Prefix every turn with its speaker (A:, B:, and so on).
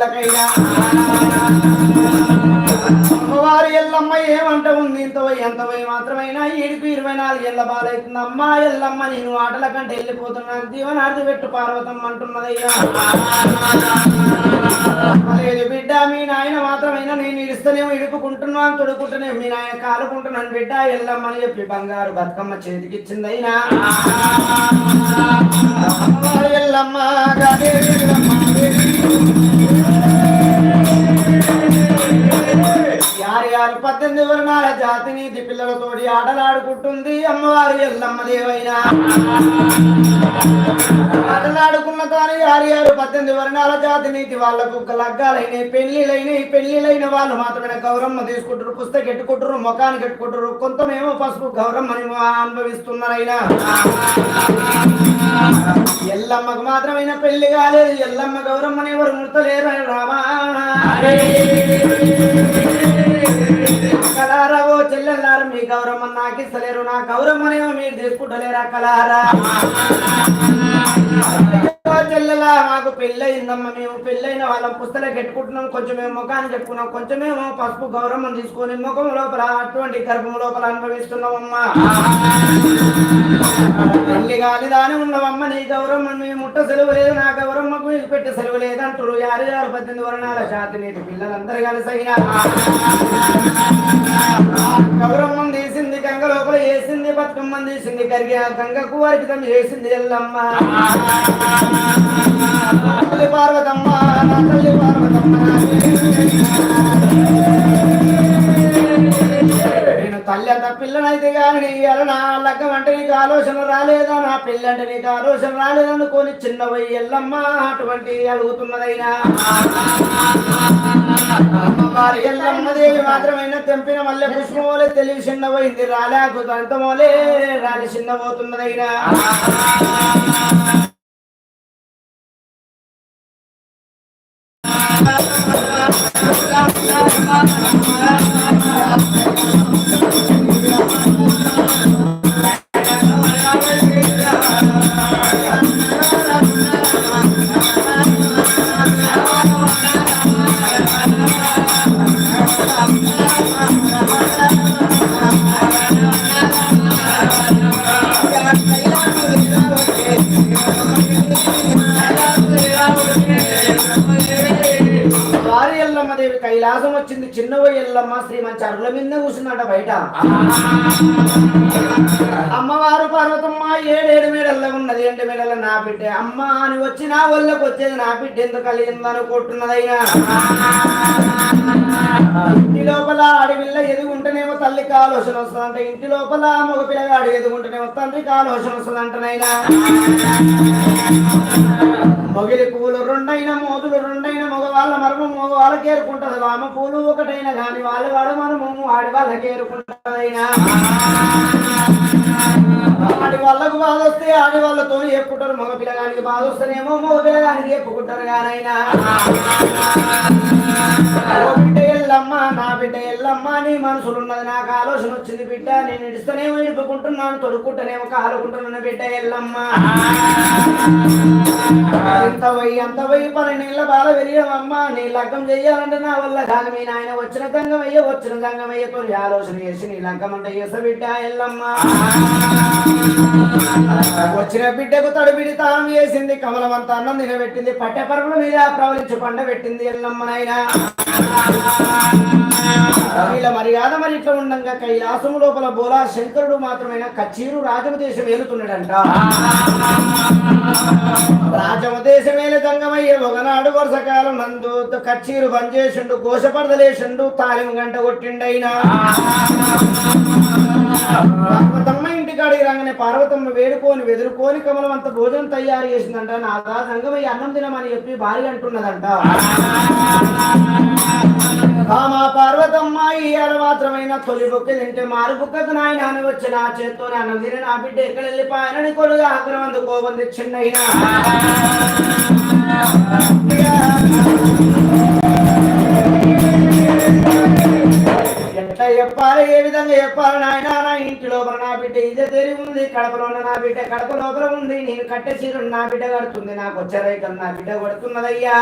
A: పిల్లకైనా ఎల్లమ్మ ఏమంట ఉంది? ఇంత పోయి ఎంత మాత్రమైనా? ఈడికి ఇరవై నాలుగు ఎల్ల బాలైతుంది అమ్మ ఎల్లమ్మ నేను ఆటల కంటే వెళ్ళిపోతున్నాను దీవనార్థి పెట్టు పార్వతం అంటున్నదయ్యా లేదు బిడ్డ మీ నాయన మాత్రమైనా నేను ఇడుస్తలేము ఇడుపుకుంటున్నాను తొడుకుంటున్నాను మీ నాయన కాలుకుంటున్నాను బిడ్డ ఎల్లమ్మని చెప్పి బంగారు బతుకమ్మ చేతికి ఇచ్చిందైనా ఎల్లమ్మ వర్ణాల జాతి నీతి పిల్లలతోటి ఆటలాడుకుంటుంది అమ్మవారి ఎల్లమ్మ దేవైనా. ఆటలాడుకున్న కానీ యారు యారు పద్దెనిమిది వర్ణాల జాతి నీతి వాళ్ళకు లగ్గాలైన పెళ్ళిలైన పెళ్ళిలైన వాళ్ళు మాత్రమే గౌరమ్మ తీసుకుంటారు పుస్తక ఎట్టుకుంటారు ముఖానికి ఎట్టుకుంటారు కొంతమేమో పసుపు గౌరమ్మని అనుభవిస్తున్నారైనా. ఎల్లమ్మకు మాత్రమైన పెళ్ళి కాలేదు ఎల్లమ్మ గౌరమ్మని ఎవరు ముడతలేరు రామా. చెల్లెల్లారా మీ గౌరవం నాకు ఇస్తలేరు నా గౌరవం మీరు తీసుకుంటలేరా కలహారా? చెల్లెలా మాకు పెళ్ళయిందమ్మ. మేము పెళ్ళైన వాళ్ళం పుస్తలకు పెట్టుకుంటున్నాం కొంచెమేమో ముఖాన్ని చెప్పుకున్నాం కొంచెమేమో పసుపు గౌరవం తీసుకొని ముఖం లోపల అటువంటి గర్భం లోపల అనుభవిస్తున్నామమ్మా. పెళ్ళి కాని దాని ఉన్నవమ్మ నీ గౌరవం మీ ముట్ట సెలవు లేదు నా గౌరమ్మకు ఇది పెట్టే సెలవు లేదంటారు యారు యారు పద్దెనిమిది వరణాల శాతి నీటి పిల్లలందరూ కలిసి అయినా మంది బతుకమ్మం తీసింది కరిగి ఆ గంగకు అర్పితం చేసింది ఎల్లమ్మ. తల్లి పార్వతమ్మ నా తల్లి పార్వతమ్మ నేను తల్లి అంత పిల్లనైతే కానీ నీ నా లగ్గం అంటే నీకు ఆలోచన రాలేదా? నా పిల్ల అంటే నీకు ఆలోచన రాలేదనుకోని చిన్నవై ఎల్లమ్మ అటువంటి అడుగుతున్నదైనా. అమ్మవారి ఎల్లమ్మ దేవి తెంపిన మల్లె పుష్పమోలే తెలివి చిన్నపోయింది రాలేకు దంతమోలే రాలి చిన్నపోతున్నదైనా కైలాసం వచ్చింది చిన్నవ ఎల్లమ్మ శ్రీమంచి అరుల మీద కూర్చున్నాడ బయట. అమ్మవారు పర్వతమ్మ ఏడేడు మేడల్ల ఉన్నది ఎండు మేడల నా బిడ్డ. అమ్మ అని వచ్చి నా ఒళ్ళకి వచ్చేది నా బిడ్డ. ఎందుకు కలిగిందని కొట్టున్నదైనా? ఇంటి లోపల అడవిల్ల ఎదుగుంటేనేమో తల్లికి ఆలోచన వస్తుందంట. ఇంటి లోపల మగ అడిగి ఎదుగుంటేనేమో తండ్రికి ఆలోచన వస్తుందంటనైనా మొగిలి పువ్వులు రెండైన మోదులు రెండైన మగవాళ్ళ మర్మం మగవాళ్ళకి ఏరుకుంటది. వామ పూలు ఒకటైన గాని వాళ్ళ వాడ మర్మము ఆడి వాళ్ళకి ఏరుకుంటదైనా. ఆడి వాళ్ళకు బాధ వస్తే ఆడి వాళ్ళతో చెప్పుకుంటారు మగ పిల్లగానికి బాధ వస్తేనేమో మగ పిల్లగానికి చెప్పుకుంటారు కానైనా ఎల్లమ్మ నా బిడ్డ ఎల్లమ్మ నీ మనసులున్నది నాకు ఆలోచన వచ్చింది బిడ్డ. నేను ఇడిస్తేనేమో ఇడుపుకుంటున్నాను తొడుక్కుంటేనేమో కాలుకుంటున్నాను బిడ్డ ఎల్లమ్మ. ఎంత పోయి అంత పోయి పని నీళ్ళ బాల వెలియమమ్మ. నీ లగ్గం చెయ్యాలంటే నా వల్ల కాదు. మీ నాయన వచ్చిన తంగం అయ్యే వచ్చిన రంగమయ్య తొలి ఆలోచన చేసి నీ లగ్గం అంటే చేస బిడ్డ ఎల్లమ్మ. వచ్చిన బిడ్డకు తడిబిడి తానం చేసింది కమలమంత అన్నం తినబెట్టింది పట్టె పరుగుల మీద ప్రవలించి పండ పెట్టింది ఎల్లమ్మనైనా వీళ్ళ మర్యాద మరి ఇట్లా ఉండగా కైలాసము లోపల బోలా శంకరుడు మాత్రమైన కచ్చీరు రాజమదేశం ఏలుతున్నాడంట. రాజమదేశం ఏలు దంగమయ్యే ఒకనాడు వరుసకాలం నందు కచ్చీరు బంద్ చేసిండు కోశపడదలేసిండు తాలిం గంట కొట్టిండైనా. పార్వతమ్మ ఇంటికాడికి రాగానే పార్వతమ్మ వేడుకొని వెదురుకొని కమలం అంత భోజనం తయారు చేసిందంట. నాదా సంగమయ్య అన్నం తినమని చెప్పి భార్య అంటున్నదంట. మా పార్వతమ్మ ఈ మాత్రమైన తొలి బుక్క తింటే మారు బుక్కకు నాయన అని వచ్చి నా చేత్తో అన్నం నా బిడ్డ ఎక్కడ వెళ్ళిపోయానని కొడుగా ఆగ్రహం అందుకోబంది తెచ్చిండైనా ఎట్లా చెప్పాలి ఏ విధంగా చెప్పాలి నాయన? నా ఇంటి లోపల నా బిడ్డ ఇదే తెరి ఉంది కడపలో ఉన్న నా బిడ్డ కడప లోపల ఉంది. నేను కట్టే చీర నా బిడ్డ కడుతుంది నాకు వచ్చే రైకలు నా బిడ్డ కొడుతున్నదయ్యా.